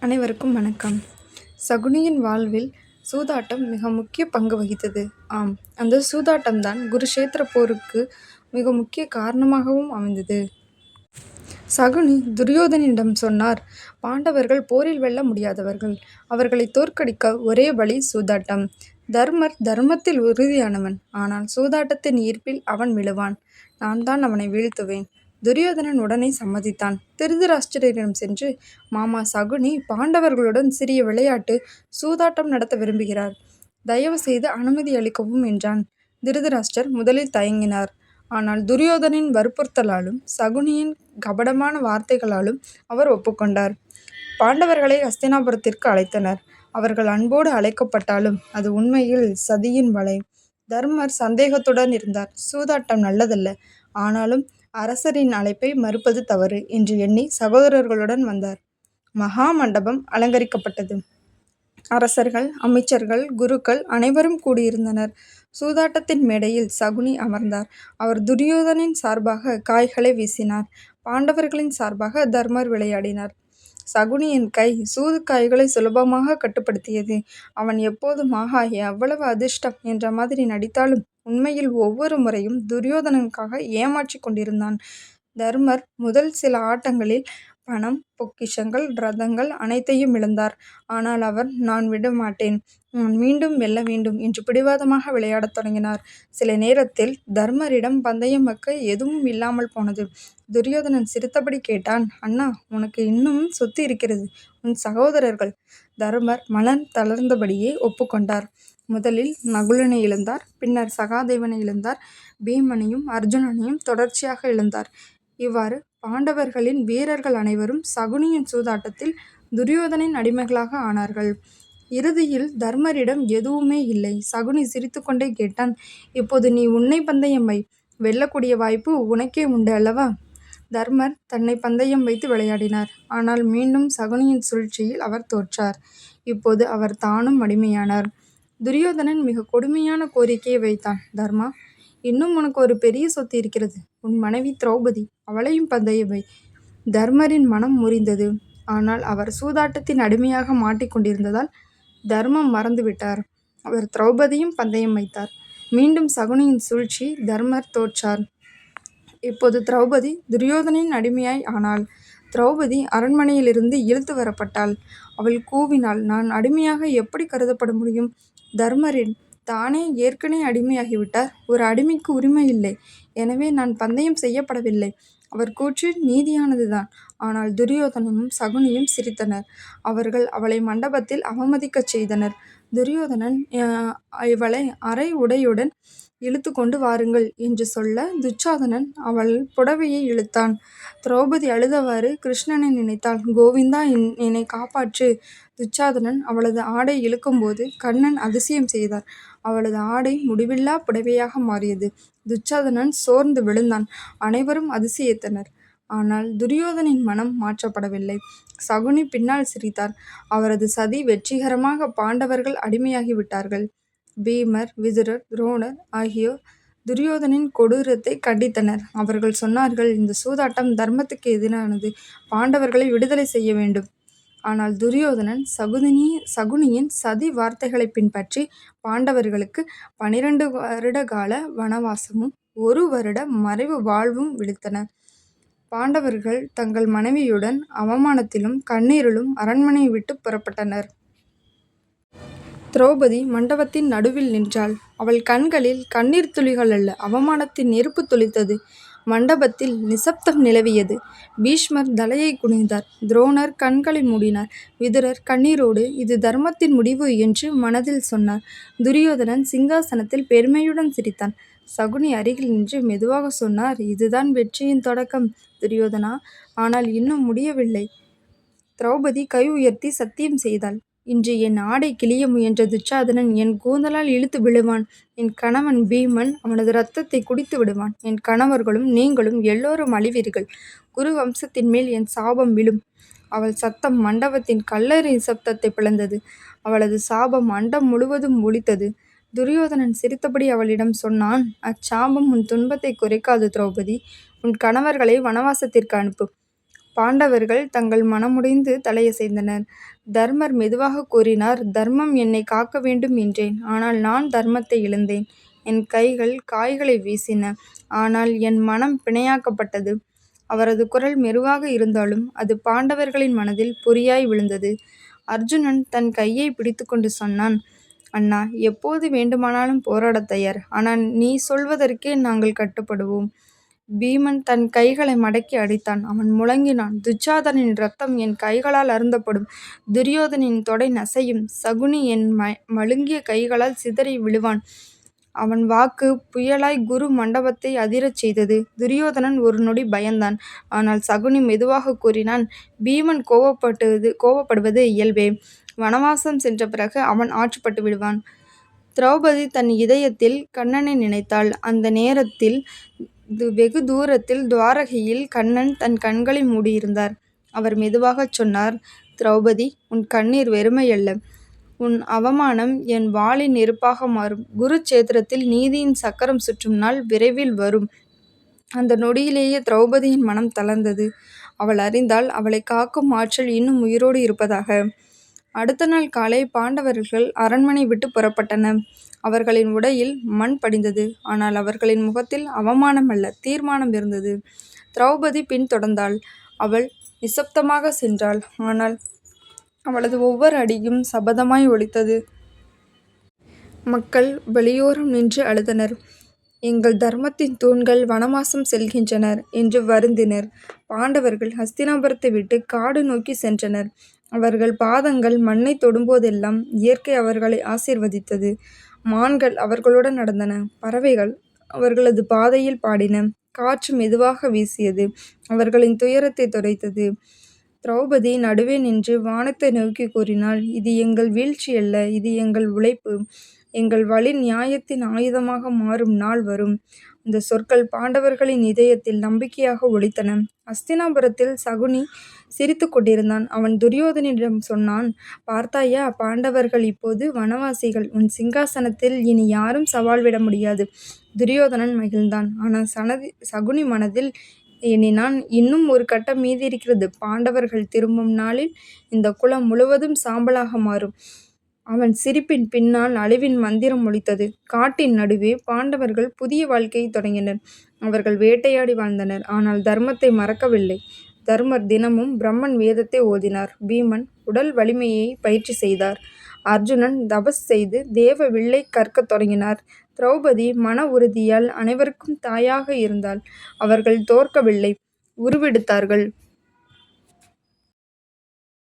அனைவருக்கும் வணக்கம். சகுனியின் வாழ்வில் சூதாட்டம் மிக முக்கிய பங்கு வகித்தது. ஆம் அந்த சூதாட்டம் தான் குருஷேத்திர போருக்கு மிக முக்கிய காரணமாகவும் அமைந்தது. சகுனி துரியோதனிடம் சொன்னார் பாண்டவர்கள் போரில் வெல்ல முடியாதவர்கள். அவர்களை தோற்கடிக்க ஒரே வழி சூதாட்டம். தர்மர் தர்மத்தில் உறுதியானவன். ஆனால் சூதாட்டத்தின் ஈர்ப்பில் அவன் விழுவான் நான் தான் அவனை வீழ்த்துவேன். துரியோதனன் உடனே சம்மதித்தான். திருதராஷ்டிரரிடம் சென்று மாமா சகுனி பாண்டவர்களுடன் சிறிய விளையாட்டு சூதாட்டம் நடத்த விரும்புகிறார். தயவு செய்து அனுமதி அளிக்கவும் என்றான். திருதராஷ்டர் முதலில் தயங்கினார். ஆனால் துரியோதனின் வற்புறுத்தலாலும் சகுனியின் கபடமான வார்த்தைகளாலும் அவர் ஒப்புக்கொண்டார். பாண்டவர்களை ஹஸ்தினாபுரத்திற்கு அழைத்தனர். அவர்கள் அன்போடு அழைக்கப்பட்டாலும் அது உண்மையில் சதியின் வலை. தர்மர் சந்தேகத்துடன் இருந்தார். சூதாட்டம் நல்லதல்ல. ஆனாலும் அரசரின் அழைப்பை மறுப்பது தவறு என்று எண்ணி சகோதரர்களுடன் வந்தார். மகா மண்டபம் அலங்கரிக்கப்பட்டது. அரசர்கள் அமைச்சர்கள் குருக்கள் அனைவரும் கூடியிருந்தனர். சூதாட்டத்தின் மேடையில் சகுனி அமர்ந்தார். அவர் துரியோதனின் சார்பாக காய்களை வீசினார். பாண்டவர்களின் சார்பாக தர்மர் விளையாடினார். சகுனியின் கை சூது காய்களை சுலபமாக கட்டுப்படுத்தியது. அவன் எப்போதும் ஆஹா எவ்வளவு அதிர்ஷ்டம் என்ற மாதிரி நடித்தாலும் உண்மையில் ஒவ்வொரு முறையும் துரியோதனனுக்காக ஏமாற்றிக் கொண்டிருந்தான். தர்மர் முதல் சில ஆட்டங்களில் பணம் பொக்கிஷங்கள் ரதங்கள் அனைத்தையும் இழந்தார். ஆனால் அவர் நான் விட மாட்டேன் நான் மீண்டும் வெல்ல வேண்டும் என்று பிடிவாதமாக விளையாடத் தொடங்கினார். சில நேரத்தில் தர்மரிடம் பந்தயம் வைக்க எதுவும் இல்லாமல் போனது. துரியோதனன் சிரித்தபடி கேட்டான் அண்ணா உனக்கு இன்னும் சொத்து இருக்கிறது. உன் சகோதரர்கள். தர்மர் மலன் தளர்ந்தபடியே ஒப்புக்கொண்டார். முதலில் நகுலனை இழந்தார். பின்னர் சகாதேவனை இழந்தார். பீமனையும் அர்ஜுனனையும் தொடர்ச்சியாக இழந்தார். இவ்வாறு பாண்டவர்களின் வீரர்கள் அனைவரும் சகுனியின் சூதாட்டத்தில் துரியோதனின் அடிமைகளாக ஆனார்கள். இறுதியில் தர்மரிடம் எதுவுமே இல்லை. சகுனி சிரித்துக்கொண்டே கேட்டான் இப்போது நீ உன்னை பந்தயம் வை. வெல்லக்கூடிய வாய்ப்பு உனக்கே உண்டு அல்லவா? தர்மர் தன்னை பந்தயம் வைத்து விளையாடினார். ஆனால் மீண்டும் சகுனியின் சூழ்ச்சியில் அவர் தோற்றார். இப்போது அவர் தானும் அடிமையானார். துரியோதனன் மிக கொடுமையான கோரிக்கையை வைத்தான். தர்மா இன்னும் உனக்கு ஒரு பெரிய சொத்து இருக்கிறது. உன் மனைவி திரௌபதி அவளையும் பந்தயவை வை. தர்மரின் மனம் முறிந்தது. ஆனால் அவர் சூதாட்டத்தின் அடிமையாக மாட்டிக்கொண்டிருந்ததால் தர்மம் மறந்துவிட்டார் அவர் திரௌபதியும் பந்தயம் வைத்தார். மீண்டும் சகுனியின் சூழ்ச்சி தர்மர் தோற்றார். இப்போது திரௌபதி துரியோதனின் அடிமையாய் ஆனாள். திரௌபதி அரண்மனையிலிருந்து இழுத்து வரப்பட்டாள். அவள் கூவினாள். நான் அடிமையாக எப்படி கருதப்பட முடியும்? தர்மரின் தானே ஏற்கனவே அடிமையாகிவிட்டார். ஒரு அடிமைக்கு உரிமை இல்லை. எனவே நான் பந்தயம் செய்யப்படவில்லை. அவர் கூற்று நீதியானதுதான். ஆனால் துரியோதனனும் சகுனியும் சிரித்தனர். அவர்கள் அவளை மண்டபத்தில் அவமதிக்கச் செய்தனர். துரியோதனன் இவளை அரை உடையுடன் இழுத்து கொண்டு வாருங்கள் என்று சொல்ல துச்சாதனன் அவள் புடவையை இழுத்தான். திரௌபதி அழுதவாறு கிருஷ்ணனை நினைத்தாள். கோவிந்தா என்னை காப்பாற்று. துச்சாதனன் அவளது ஆடை இழுக்கும்போது கண்ணன் அதிசயம் செய்தார். அவளது ஆடை முடிவில்லா புடவையாக மாறியது. துச்சாதனன் சோர்ந்து விழுந்தான். அனைவரும் அதிசயித்தனர். ஆனால் துரியோதனின் மனம் மாற்றப்படவில்லை. சகுனி பின்னால் சிரித்தார். அவரது சதி வெற்றிகரமாக பாண்டவர்கள் அடிமையாகிவிட்டார்கள். பீமர் விதுரர் துரோணர் ஆகியோர் துரியோதனின் கொடூரத்தை கண்டித்தனர். அவர்கள் சொன்னார்கள் இந்த சூதாட்டம் தர்மத்துக்கு எதிரானது. பாண்டவர்களை விடுதலை செய்ய வேண்டும். ஆனால் துரியோதனன் சகுதினி சகுனியின் சதி வார்த்தைகளை பின்பற்றி பாண்டவர்களுக்கு பனிரெண்டு வருட கால வனவாசமும் ஒரு வருட மறைவு வாழ்வும் விடுத்தன பாண்டவர்கள் தங்கள் மனைவியுடன் அவமானத்திலும் கண்ணீரிலும் அரண்மனையை விட்டு புறப்பட்டனர். திரௌபதி மண்டபத்தின் நடுவில் நின்றாள். அவள் கண்களில் கண்ணீர் துளிகள் அல்ல அவமானத்தின் நெருப்பு துளித்தது. மண்டபத்தில் நிசப்தம் நிலவியது. பீஷ்மர் தலையை குனிந்தார். துரோணர் கண்களை மூடினார். விதுரர் கண்ணீரோடு இது தர்மத்தின் முடிவு என்று மனதில் சொன்னார். துரியோதனன் சிங்காசனத்தில் பெருமையுடன் சிரித்தான். சகுனி அருகில் நின்று மெதுவாக சொன்னார் இதுதான் வெற்றியின் தொடக்கம் துரியோதனா. ஆனால் இன்னும் முடியவில்லை. திரௌபதி கை உயர்த்தி சத்தியம் செய்தாள். இன்று என் ஆடை கிளிய முயன்ற துச்சாதனன் என் கூந்தலால் இழுத்து விழுவான். என் கணவன் பீமன் அவனது இரத்தத்தை குடித்து விடுவான். என் கணவர்களும் நீங்களும் எல்லோரும் அழிவீர்கள். குரு வம்சத்தின் மேல் என் சாபம் விழும். அவள் சத்தம் மண்டபத்தின் கல்லறை சப்தத்தை பிளந்தது. அவளது சாபம் அண்டம் முழுவதும் ஒழித்தது துரியோதனன் சிரித்தபடி அவளிடம் சொன்னான் அச்சாபம் உன் துன்பத்தை குறைக்காது திரௌபதி. உன் கணவர்களை வனவாசத்திற்கு அனுப்பு. பாண்டவர்கள் தங்கள் மனமுடைந்து தலையசைந்தனர் தர்மர் மெதுவாகக் கூறினார் தர்மம் என்னைக் காக்க வேண்டும் என்றேன். ஆனால் நான் தர்மத்தை இழந்தேன். என் கைகள் காய்களை வீசின. ஆனால் என் மனம் பிணையாக்கப்பட்டது. அவரது குரல் மெருவாக இருந்தாலும் அது பாண்டவர்களின் மனதில் பொறியாய் விழுந்தது. அர்ஜுனன் தன் கையைப் பிடித்துக்கொண்டு சொன்னான் அண்ணா எப்போது வேண்டுமானாலும் போராடத் தயார். ஆனால் நீ சொல்வதற்கே நாங்கள் கட்டுப்படுவோம். பீமன் தன் கைகளை மடக்கி அடித்தான். அவன் முழங்கினான் துச்சாதனனின் இரத்தம் என் கைகளால் அருந்தப்படும். துரியோதனின் தொடை நசையும். சகுனி என் மழுங்கிய கைகளால் சிதறி விழுவான். அவன் வாக்கு புயலாய் குரு மண்டபத்தை அதிரச் செய்தது. துரியோதனன் ஒரு நொடி பயந்தான். ஆனால் சகுனி மெதுவாகக் கூறினான் பீமன் கோபப்பட்டது கோபப்படுவது இயல்பே. வனவாசம் சென்ற பிறகு அவன் ஆற்றுப்பட்டு விடுவான். திரௌபதி தன் இதயத்தில் கண்ணனை நினைத்தாள். அந்த நேரத்தில் வெகு தூரத்தில் துவாரகையில் கண்ணன் தன் கண்களை மூடியிருந்தார். அவர் மெதுவாகச் சொன்னார் திரௌபதி உன் கண்ணீர் வெறுமையல்ல. உன் அவமானம் என் வாளின் நெருப்பாக மாறும். குருச்சேத்திரத்தில் நீதியின் சக்கரம் சுற்றும் நாள் விரைவில் வரும். அந்த நொடியிலேயே திரௌபதியின் மனம் தளர்ந்தது. அவள் அறிந்தாள் அவளைக் காக்கும் ஆற்றல் இன்னும் உயிரோடு இருப்பதாக. அடுத்த நாள் காலை பாண்டவர்கள் அரண்மனை விட்டு புறப்பட்டனர். அவர்களின் உடையில் மண் படிந்தது. ஆனால் அவர்களின் முகத்தில் அவமானம் அல்ல தீர்மானம் இருந்தது. திரௌபதி பின்தொடர்ந்தாள். அவள் நிசப்தமாக சென்றாள். ஆனால் அவளது ஒவ்வொரு அடியும் சபதமாய் ஒழித்தது மக்கள் வெளியோரம் நின்று அழுதனர். எங்கள் தர்மத்தின் தூண்கள் வனவாசம் செல்கின்றனர் என்று வருந்தினர். பாண்டவர்கள் ஹஸ்தினாபுரத்தை விட்டு காடு நோக்கி சென்றனர். அவர்கள் பாதங்கள் மண்ணைத் தொடும்போதெல்லாம் இயற்கை அவர்களை ஆசீர்வதித்தது. மான்கள் அவர்களுடன் நடந்தன. பறவைகள் அவர்களது பாதையில் பாடின. காற்று மெதுவாக வீசியது. அவர்களின் துயரத்தை துடைத்தது. திரௌபதி நடுவே நின்று வானத்தை நோக்கி கூறினாள் இது எங்கள் வீழ்ச்சி அல்ல இது எங்கள் உழைப்பு. எங்கள் வழி நியாயத்தின் ஆயுதமாக மாறும் நாள் வரும். இந்த சொற்கள் பாண்டவர்களின் இதயத்தில் நம்பிக்கையாக ஒழித்தன அஸ்தினாபுரத்தில் சகுனி சிரித்துக் கொண்டிருந்தான். அவன் துரியோதனனிடம் சொன்னான் பார்த்தாயா பாண்டவர்கள் இப்போது வனவாசிகள். உன் சிங்காசனத்தில் இனி யாரும் சவால் விட முடியாது. துரியோதனன் மகிழ்ந்தான். ஆனால் சனதி சகுனி மனதில் எண்ணினான் இன்னும் ஒரு கட்டம் மீதி இருக்கிறது பாண்டவர்கள் திரும்பும் நாளில் இந்த குலம் முழுவதும் சாம்பலாக மாறும். அவன் சிரிப்பின் பின்னால் அழிவின் மந்திரம் ஒலித்தது. காட்டின் நடுவே பாண்டவர்கள் புதிய வாழ்க்கையைத் தொடங்கினர். அவர்கள் வேட்டையாடி வாழ்ந்தனர். ஆனால் தர்மத்தை மறக்கவில்லை. தர்மர் தினமும் பிரம்மன் வேதத்தை ஓதினார். பீமன் உடல் வலிமையை பயிற்சி செய்தார். அர்ஜுனன் தபஸ் செய்து தேவ வில்லை கற்கத் தொடங்கினார். திரௌபதி மன உறுதியால் அனைவருக்கும் தாயாக இருந்தாள். அவர்கள் தோற்கவில்லை உருவெடுத்தார்கள்.